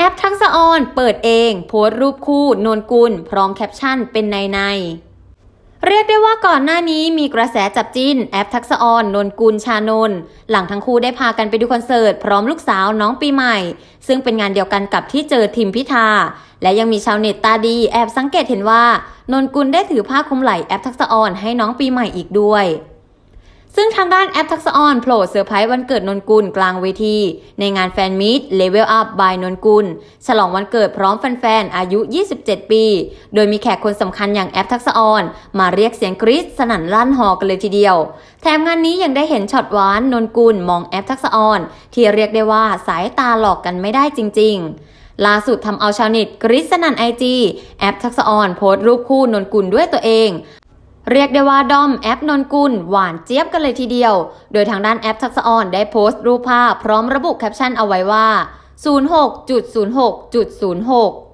แอปทักษะออนเปิดเอง โพสต์รูปคู่นนกุล พร้อมแคปชั่นเป็นในในๆเรียกได้ว่าก่อนหน้านี้มีกระแสจับจิ้นแอปทักษะออนนนกุลชานนหลังทั้งคู่ได้พากันไปดูคอนเสิร์ต พร้อมลูกสาวน้องปีใหม่ ซึ่งเป็นงานเดียวกันกับที่เจอทิมพิธา และยังมีชาวเน็ตตาดีแอบสังเกตเห็นว่านนกุลได้ถือผ้าคลุมไหล่แอปทักษะออนให้น้องปีใหม่อีกด้วย ซึ่งทางด้านแอปทักษะออนโผล่เซอร์ไพรส์วันเกิดนนกุลกลางเวที ในงานแฟนมีต Level Up by นนกุล ฉลองวันเกิดพร้อมแฟนๆ อายุ 27 ปี โดยมีแขกคนสำคัญอย่างแอปทักษะออนมาเรียกเสียงกรี๊ดสนั่นลั่นฮอกันเลยทีเดียว แถมงานนี้ยังได้เห็นช็อตหวานนนกุลมองแอปทักษะออนที่เรียกได้ว่าสายตาหลอกกันไม่ได้จริง ๆล่าสุดทำเอาชาวเน็ตกรี๊ดสนันไอจีแอปทักษะออนโพสต์รูปคู่นนกุลด้วยตัวเอง เรียกได้ว่าด้อมแอปนนกุลหวานเจี๊ยบกันเลยทีเดียว โดยทางด้านแอปทักษะออนได้โพสต์รูปภาพพร้อมระบุแคปชั่นเอาไว้ว่า 06.06.06